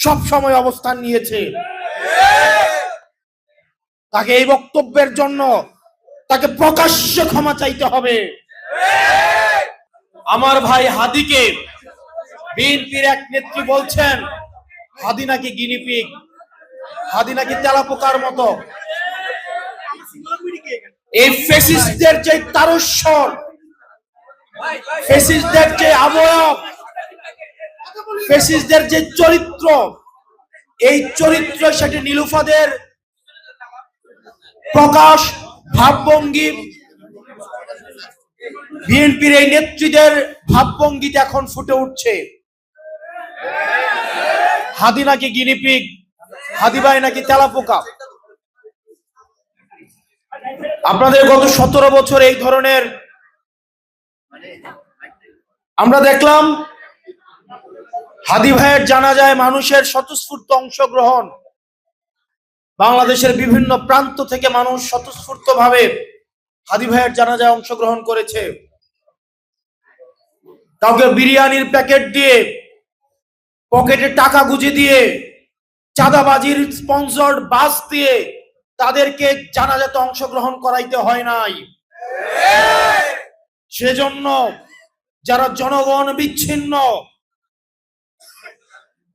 সব সময় অবস্থান নিয়েছে। তাকে এই বক্তব্যের জন্য তাকে প্রকাশ্য ক্ষমা চাইতে হবে। আমার ভাই হাদিকে বিএনপির এক নেত্রী বলছেন, হাদি নাকি গিনিপিগ হাদি নাকি তেলাপোকার মতো। এই ফেসিস্টদের যে তারস্বর ফেসিস্টদের যে আবয়ব ফেসিস্টদের যে চরিত্র, এই চরিত্র সেটি নীলুফাদের প্রকাশ, ভাবভঙ্গি, বিএনপির এই নেত্রীদের ভাবভঙ্গিতে এখন ফুটে উঠছে। হাদি নাকি গিনিপিগ হাদিবাই নাকি তেলাপোকা। আপনাদের গত সতেরো বছর এই ধরনের আমরা দেখলাম হাদি ভাইয়ের জানা যায় মানুষের স্বতঃস্ফূর্ত অংশগ্রহণ। বাংলাদেশের বিভিন্ন প্রান্ত থেকে মানুষ স্বতঃস্ফূর্ত ভাবে হাদি ভাইয়ের জানাজায় অংশগ্রহণ করেছে। কাউকে বিরিয়ানির প্যাকেট দিয়ে, পকেটে টাকা গুজে দিয়ে, চাঁদাবাজির স্পন্সর্ড বাস দিয়ে তাদেরকে জানাজাতে অংশগ্রহণ করাইতে হয় নাই। সেজন্য যারা জনগণ বিচ্ছিন্ন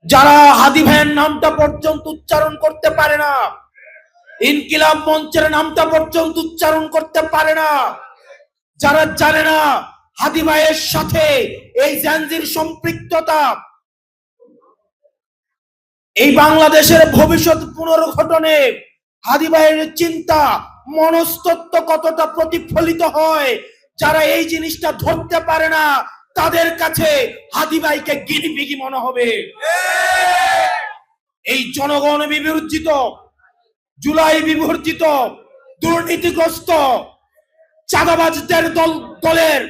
যারা হাদি ভাইয়ের নামটা পর্যন্ত উচ্চারণ করতে পারে না, ইনকিলাব মঞ্চের নামটা পর্যন্ত উচ্চারণ করতে পারে না, যারা জানে না হাদি ভাইয়ের সাথে এই জানজির সম্পৃক্ততা, এই বাংলাদেশের ভবিষ্যৎ পুনর্গঠনে হাদি ভাইয়ের চিন্তা মনস্তত্ব কতটা প্রতিফলিত হয়, যারা এই জিনিসটা ধরতে পারে না তাদের কাছে হাদি ভাইকে গিনিপিগি মনে হবে। এই জনগণ বিবর্জিত, জুলাই বিবর্জিত, দুর্নীতিগ্রস্ত, চাঁদাবাজদের দল, দলের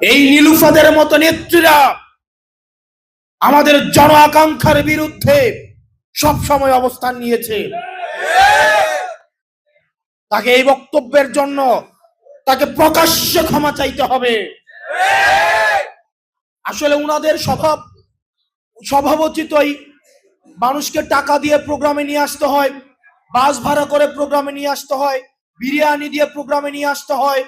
এই নীলুফাদের মতো নেত্রীরা আমাদের জন আকাঙ্ক্ষার বিরুদ্ধে সব সময় অবস্থান নিয়েছে। তাকে এই বক্তব্যের জন্য তাকে প্রকাশ্যে ক্ষমা চাইতে হবে। আসলে উনাদের স্বভাব স্বভাবচিতই মানুষকে টাকা দিয়ে প্রোগ্রামে নিয়ে আসতে হয়, বাস ভাড়া করে প্রোগ্রামে নিয়ে আসতে হয়, বিরিয়ানি দিয়ে প্রোগ্রামে নিয়ে আসতে হয়,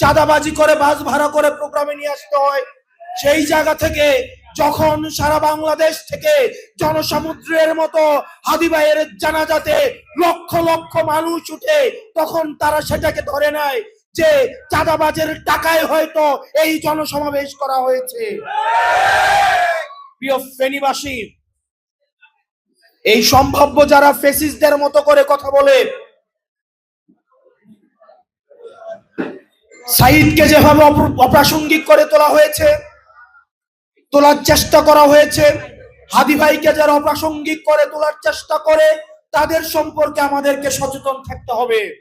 চাঁদাবাজি করে বাস ভাড়া করে প্রোগ্রামে নিয়ে আসতে হয়। সেই জায়গা থেকে যখন সারা বাংলাদেশ থেকে জনসমুদ্রের মতো হাদিবাইয়ের জানাজাতে লক্ষ লক্ষ মানুষ উঠে, তখন তারা সেটাকে ধরে নেয় যে চাঁদাবাজের টাকায় হয়তো এই জনসমাবেশ করা হয়েছে। প্রিয় ফেনীবাসী এই সম্ভাব্য যারা ফেসিসদের মতো করে কথা বলে, সাইদকে যেভাবে অপ্র- অপ্রাসঙ্গিক করে তোলা হয়েছে তোলার চেষ্টা করা হয়েছে। হাদি ভাইকে যারা অপ্রাসঙ্গিক করে তোলার চেষ্টা করে, তাদের সম্পর্কে আমাদেরকে সচেতন থাকতে হবে।